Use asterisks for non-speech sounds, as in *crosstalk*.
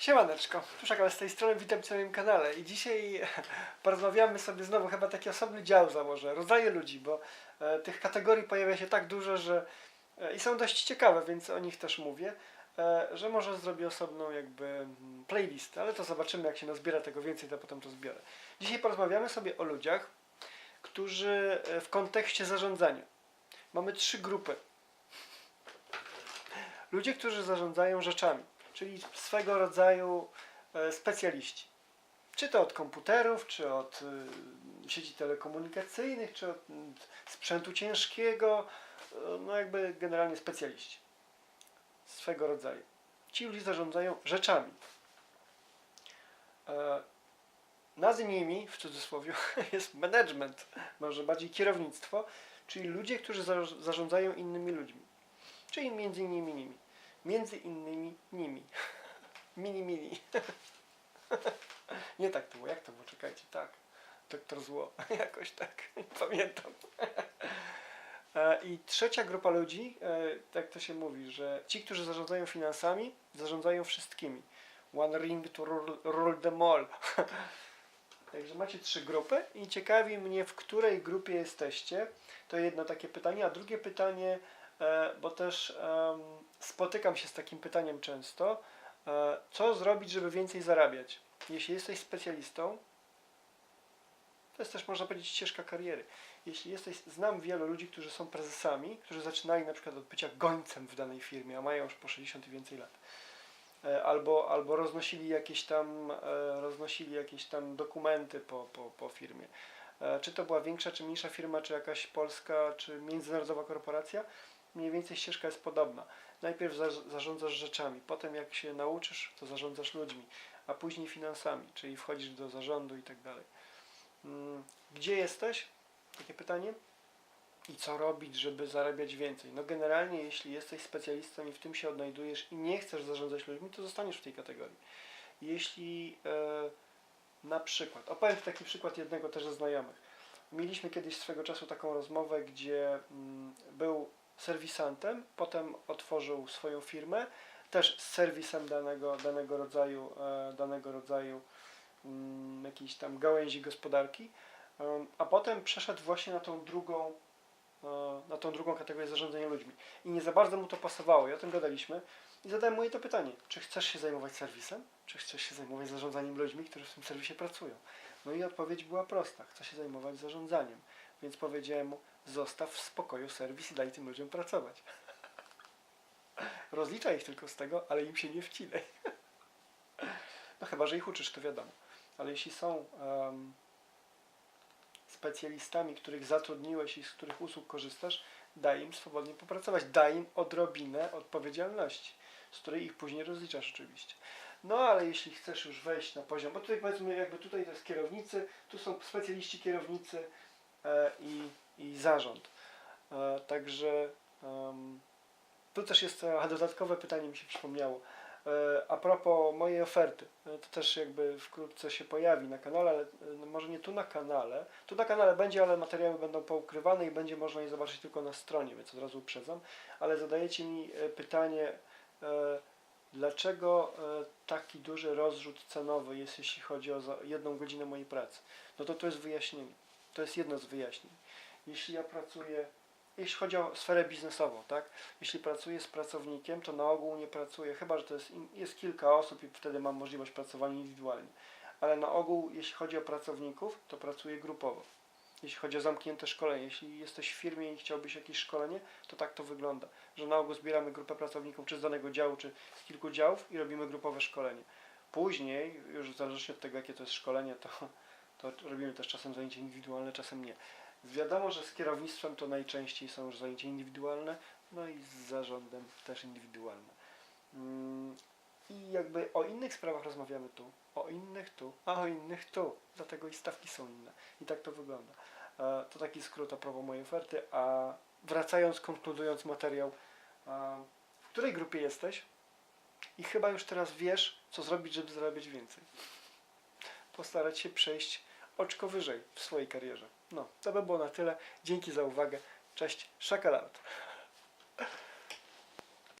Siemaneczko, tu Szakal z tej strony, witam Cię na moim kanale i dzisiaj *laughs* porozmawiamy sobie znowu, chyba taki osobny dział założę, rodzaje ludzi, bo e, tych kategorii pojawia się tak dużo, że e, i są dość ciekawe, więc o nich też mówię, e, że może zrobię osobną jakby mm, playlistę, ale to zobaczymy jak się nazbiera tego więcej, to potem to zbiorę. Dzisiaj porozmawiamy sobie o ludziach, którzy e, w kontekście zarządzania. Mamy trzy grupy. Ludzie, którzy zarządzają rzeczami, czyli swego rodzaju e, specjaliści. Czy to od komputerów, czy od y, sieci telekomunikacyjnych, czy od mm, sprzętu ciężkiego, e, no jakby generalnie specjaliści swego rodzaju. Ci ludzie zarządzają rzeczami. E, Nad nimi, w cudzysłowie, *laughs* jest management, może bardziej kierownictwo, czyli ludzie, którzy za- zarządzają innymi ludźmi. Czyli między innymi nimi. Między innymi nimi. *laughs* Mini, mini. *laughs* Nie tak było, jak to było? Czekajcie, tak. Doktor Zło, *laughs* jakoś tak, pamiętam. E, I trzecia grupa ludzi, e, tak to się mówi, że ci, którzy zarządzają finansami, zarządzają wszystkimi. One ring to rule, them all. Także macie trzy grupy i ciekawi mnie, w której grupie jesteście. To jedno takie pytanie, a drugie pytanie, bo też spotykam się z takim pytaniem często, e, co zrobić, żeby więcej zarabiać? Jeśli jesteś specjalistą, to jest też można powiedzieć ścieżka kariery. Jeśli jesteś, znam wielu ludzi, którzy są prezesami, którzy zaczynali na przykład od bycia gońcem w danej firmie, a mają już po 60 i więcej lat. E, Albo, albo roznosili jakieś tam, e, roznosili jakieś tam dokumenty po, po, po firmie. E, Czy to była większa czy mniejsza firma, czy jakaś polska, czy międzynarodowa korporacja, mniej więcej ścieżka jest podobna. Najpierw za, zarządzasz rzeczami, potem jak się nauczysz, to zarządzasz ludźmi, a później finansami, czyli wchodzisz do zarządu i tak dalej. Mm, Gdzie jesteś? Takie pytanie. I co robić, żeby zarabiać więcej? No generalnie, jeśli jesteś specjalistą i w tym się odnajdujesz i nie chcesz zarządzać ludźmi, to zostaniesz w tej kategorii. Jeśli e, na przykład, opowiem taki przykład jednego też ze znajomych. Mieliśmy kiedyś swego czasu taką rozmowę, gdzie mm, był serwisantem, potem otworzył swoją firmę, też z serwisem danego, danego rodzaju, e, danego rodzaju mm, jakiejś tam gałęzi gospodarki, em, a potem przeszedł właśnie na tą drugą, e, na tą drugą kategorię zarządzania ludźmi. I nie za bardzo mu to pasowało. I o tym gadaliśmy. I zadałem mu to pytanie, czy chcesz się zajmować serwisem, czy chcesz się zajmować zarządzaniem ludźmi, którzy w tym serwisie pracują? No i odpowiedź była prosta, chcę się zajmować zarządzaniem. Więc powiedziałem mu, zostaw w spokoju serwis i daj tym ludziom pracować. Rozliczaj ich tylko z tego, ale im się nie wcinaj. No chyba, że ich uczysz, to wiadomo. Ale jeśli są em, specjalistami, których zatrudniłeś i z których usług korzystasz, daj im swobodnie popracować. Daj im odrobinę odpowiedzialności, z której ich później rozliczasz oczywiście. No ale jeśli chcesz już wejść na poziom, bo tutaj powiedzmy jakby tutaj to jest kierownicy, tu są specjaliści kierownicy i, i zarząd. E, także tu też jest e, dodatkowe pytanie mi się przypomniało. E, A propos mojej oferty, e, to też jakby wkrótce się pojawi na kanale, ale e, no może nie tu na kanale. Tu na kanale będzie, ale materiały będą poukrywane i będzie można je zobaczyć tylko na stronie, więc od razu uprzedzam. Ale zadajecie mi e, pytanie, e, dlaczego e, taki duży rozrzut cenowy jest, jeśli chodzi o jedną godzinę mojej pracy? No to to jest wyjaśnienie. To jest jedno z wyjaśnień. Jeśli ja pracuję jeśli chodzi o sferę biznesową, tak? Jeśli pracuję z pracownikiem, to na ogół nie pracuję, chyba że to jest, jest kilka osób i wtedy mam możliwość pracowania indywidualnie. Ale na ogół, jeśli chodzi o pracowników, to pracuję grupowo. Jeśli chodzi o zamknięte szkolenie, jeśli jesteś w firmie i chciałbyś jakieś szkolenie, to tak to wygląda, że na ogół zbieramy grupę pracowników, czy z danego działu, czy z kilku działów i robimy grupowe szkolenie. Później, już zależnie od tego, jakie to jest szkolenie, to, to robimy też czasem zajęcia indywidualne, czasem nie. Wiadomo, że z kierownictwem to najczęściej są już zajęcia indywidualne, no i z zarządem też indywidualne. Mm, I jakby o innych sprawach rozmawiamy tu, o innych tu, a o innych tu. Dlatego i stawki są inne. I tak to wygląda. E, To taki skrót a propos mojej oferty, a wracając, konkludując materiał, e, w której grupie jesteś i chyba już teraz wiesz, co zrobić, żeby zarabiać więcej. Postarać się przejść oczko wyżej w swojej karierze. No, to by było na tyle. Dzięki za uwagę. Cześć, szakalaut.